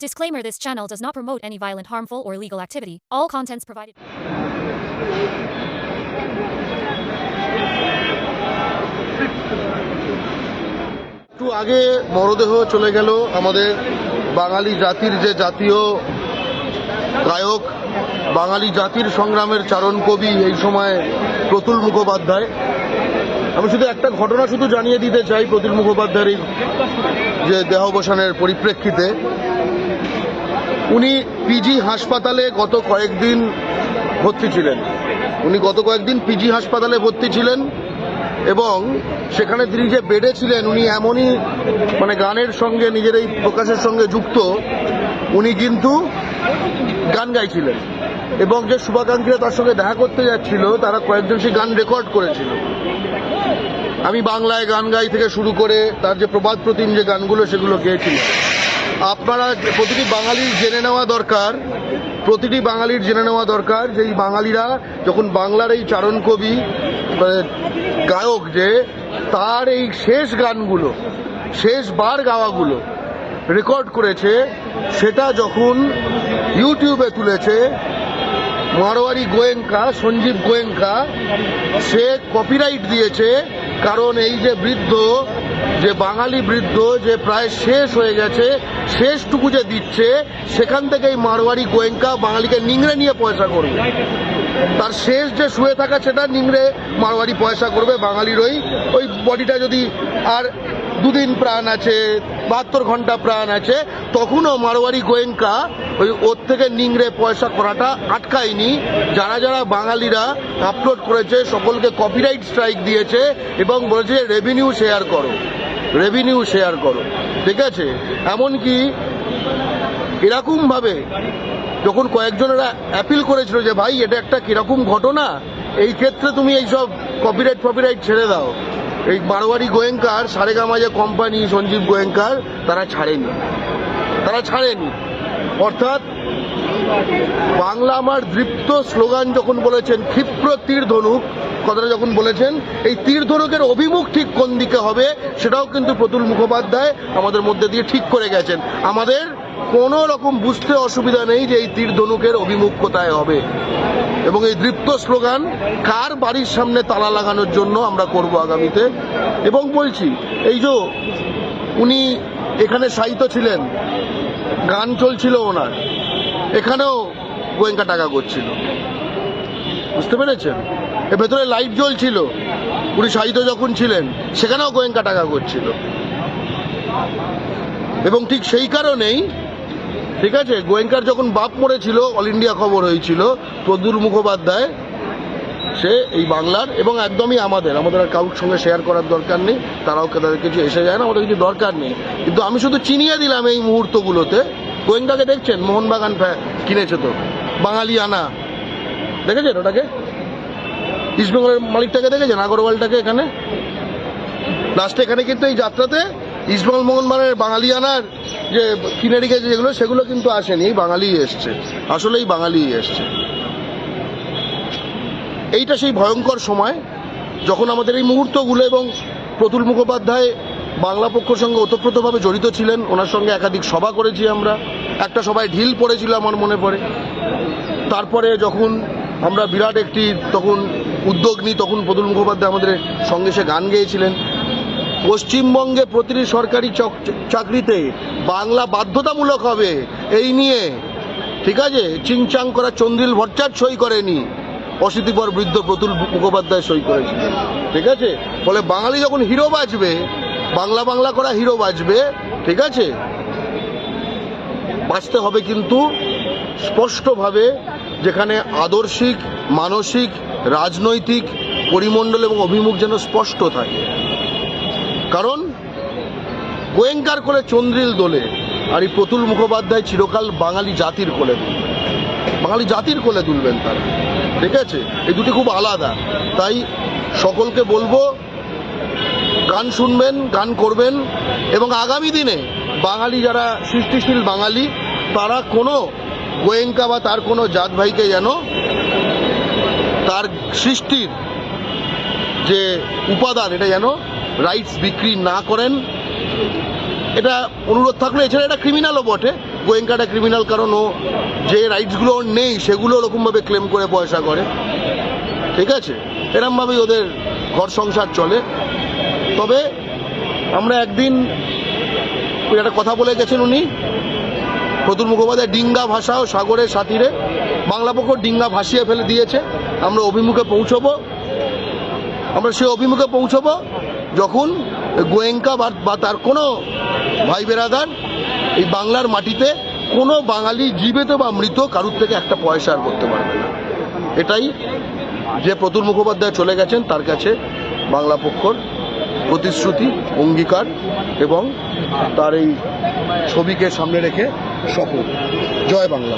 Disclaimer This channel does not promote any violent, harmful, or illegal activity. All contents provided. একটু আগে মরদেহ চলে গেল আমাদের বাঙালি জাতির যে জাতীয় গায়ক বাঙালি জাতির সংগ্রামের চারণ কবি এই সময় প্রতুল মুখোপাধ্যায় আমি শুধু একটা ঘটনা শুধু জানিয়ে দিতে চাই প্রতুল মুখোপাধ্যায়ের যে দেহাবসানের পরিপ্রেক্ষিতে উনি পিজি হাসপাতালে গত কয়েকদিন ভর্তি ছিলেন। উনি গত কয়েকদিন পিজি হাসপাতালে ভর্তি ছিলেন এবং সেখানে তিনি যে বেডে ছিলেন, উনি এমনই মানে গানের সঙ্গে, নিজের এই প্রকাশের সঙ্গে যুক্ত, উনি কিন্তু গান গাইছিলেন। এবং যে শুভাকাঙ্ক্ষীরা তার সঙ্গে দেখা করতে যাচ্ছিল, তারা কয়েকজন সেই গান রেকর্ড করেছিল। আমি বাংলায় গান গাই থেকে শুরু করে তার যে প্রবাদ প্রতিম যে গানগুলো, সেগুলো গেয়েছিলেন আপনারা প্রতিটি বাঙালির জেনে নেওয়া দরকার, প্রতিটি বাঙালির জেনে নেওয়া দরকার যে এই বাঙালিরা যখন বাংলার এই চারণ কবি মানে গায়ক যে, তার এই শেষ গানগুলো শেষবার গাওয়াগুলো রেকর্ড করেছে, সেটা যখন ইউটিউবে তুলেছে, মারোয়ারি গোয়েঙ্কা, সঞ্জীব গোয়েঙ্কা, সে কপিরাইট দিয়েছে, কারণ এই যে বৃদ্ধ যে বাঙালি বৃদ্ধ যে প্রায় শেষ হয়ে গেছে, শেষটুকু যে দিচ্ছে, সেখান থেকে এই মারোয়ারি গোয়েঙ্কা বাঙালিকে নিংড়ে নিয়ে পয়সা করবে। তার শেষ যে শুয়ে থাকা সেটা নিংড়ে মারোয়ারি পয়সা করবে বাঙালির ওই ওই বডিটা যদি আর দুদিন প্রাণ আছে বাহাত্তর ঘণ্টা প্রাণ আছে, তখনও মারোয়ারি গোয়েঙ্কা ওই ওর থেকে নিংড়ে পয়সা করাটা আটকায়নি। যারা যারা বাঙালিরা আপলোড করেছে, সকলকে কপিরাইট স্ট্রাইক দিয়েছে এবং বলেছে রেভিনিউ শেয়ার করো রেভিনিউ শেয়ার করো। ঠিক আছে? এমনকি এরকমভাবে যখন কয়েকজনেরা অ্যাপিল করেছিল যে, ভাই, এটা একটা কীরকম ঘটনা? এই ক্ষেত্রে তুমি এইসব কপিরাইট ফপিরাইট ছেড়ে দাও। এই বারোয়ারি গোয়েঙ্কার সারেগামা যে কোম্পানি সঞ্জীব গোয়েঙ্কার, তারা ছাড়েনি। তারা ছাড়েনি। অর্থাৎ বাংলা আমার দৃপ্ত স্লোগান যখন বলেছেন, ক্ষিপ্র তীর ধনুক, কথাটা যখন বলেছেন, এই তীর ধনুকের অভিমুখ ঠিক কোন দিকে হবে সেটাও কিন্তু প্রতুল মুখোপাধ্যায় আমাদের মধ্যে দিয়ে ঠিক করে গেছেন। আমাদের কোনো রকম বুঝতে অসুবিধা নেই যে এই তীর ধনুকের অভিমুখ কোথায় হবে। এবং এই দৃপ্ত স্লোগান, কার বাড়ির সামনে তালা লাগানোর জন্য আমরা করব আগামীতে? এবং বলছি, এই যে উনি এখানে সাহিত্য ছিলেন, গান চলছিল ওনার, এখানেও গোয়েঙ্কা টাকা করছিল। বুঝতে পেরেছেন? এর ভেতরে লাইট জ্বলছিল। উনি সাহিত্য যখন ছিলেন, সেখানেও গোয়েঙ্কা টাকা করছিল। এবং ঠিক সেই কারণেই ঠিক আছে? গোয়েঙ্কার যখন বাপ মরেছিল অল ইন্ডিয়া খবর হয়েছিল প্রদুর মুখোপাধ্যায়, সে এই বাংলার এবং একদমই আমাদের আমাদের আর কারোর সঙ্গে শেয়ার করার দরকার নেই, তারাও তাদের কিছু এসে যায় না, আমাদের কিছু দরকার নেই। কিন্তু আমি শুধু চিনিয়ে দিলাম এই মুহূর্তগুলোতে, গোয়েঙ্কাকে দেখছেন? মোহনবাগান কিনেছে তো বাঙালি আনা দেখেছেন ওটাকে? ইস্টবেঙ্গলের মালিকটাকে দেখেছেন? আগরওয়ালটাকে এখানে? লাস্টে এখানে কিন্তু এই যাত্রাতে ইস্টবেঙ্গল মোহনবাগানের বাঙালিয়ানার যে কিনে রেখেছে যেগুলো, সেগুলো কিন্তু আসেনি, এই বাঙালিই এসছে। আসলেই বাঙালিই এসছে। এইটা সেই ভয়ঙ্কর সময়, যখন আমাদের এই মুহূর্তগুলো এবং প্রতুল মুখোপাধ্যায় বাংলা পক্ষর সঙ্গে ওতপ্রোতভাবে জড়িত ছিলেন, ওনার সঙ্গে একাধিক সভা করেছি আমরা। একটা সভায় ঢিল পড়েছিল আমার মনে পড়ে। তারপরে যখন আমরা বিরাট একটি তখন উদ্যোগ নিই তখন প্রতুল মুখোপাধ্যায় আমাদের সঙ্গে সে গান গেয়েছিলেন। পশ্চিমবঙ্গে প্রতিটি সরকারি চক- চাকরিতে বাংলা বাধ্যতামূলক হবে, এই নিয়ে, ঠিক আছে? চিংচাং করা চন্দ্রিল ভট্টাচার্য সই করেনি অশীতিপর বৃদ্ধ প্রতুল মুখোপাধ্যায় সই করেছিলেন ঠিক আছে? ফলে বাঙালি যখন হিরো বাজবে, বাংলা বাংলা করা হিরো বাজবে, ঠিক আছে? বাঁচতে হবে কিন্তু স্পষ্টভাবে যেখানে আদর্শিক, মানসিক, রাজনৈতিক, পরিমণ্ডল এবং অভিমুখ যেন স্পষ্ট থাকে। কারণ গোয়েঙ্কার কোলে চন্দ্রিল দোলে আর এই প্রতুল মুখোপাধ্যায় চিরকাল বাঙালি জাতির কোলে বাঙালি জাতির কোলে তুলবেন তারা। ঠিক আছে? এই দুটি খুব আলাদা। তাই সকলকে বলব, গান শুনবেন, গান করবেন এবং আগামী দিনে বাঙালি যারা সৃষ্টিশীল বাঙালি, তারা কোনো গোয়েঙ্কা বা তার কোনো জাত ভাইকে যেন তার সৃষ্টির যে উপাদান, এটা যেন রাইটস বিক্রি না করেন, এটা অনুরোধ থাকল। এছাড়া এটা ক্রিমিনালও বটে। গোয়েঙ্কাটা ক্রিমিনাল কারণ ও যে রাইটসগুলো ওর নেই, সেগুলো ওরকমভাবে ক্লেম করে পয়সা করে। ঠিক আছে? এরমভাবেই ওদের ঘর সংসার চলে। তবে আমরা একদিন একটা কথা বলে গেছেন উনি প্রতুল মুখোপাধ্যায়, ডিঙ্গা ভাষা ও সাগরের সাথীরে বাংলা পক্ষ ডিঙ্গা ভাসিয়ে ফেলে দিয়েছে। আমরা অভিমুখে পৌঁছবো। আমরা সে অভিমুখে পৌঁছবো। যখন গোয়েঙ্কা বা তার কোনো ভাই বেরাদার এই বাংলার মাটিতে কোনো বাঙালি জীবিত বা মৃত কারুর থেকে একটা পয়সা আর করতে পারবে না। এটাই যে প্রতুল মুখোপাধ্যায় চলে গেছেন, তার কাছে বাংলা পক্ষর প্রতিশ্রুতি, অঙ্গীকার এবং তার এই ছবিকে সামনে রেখে শপথ জয় বাংলা।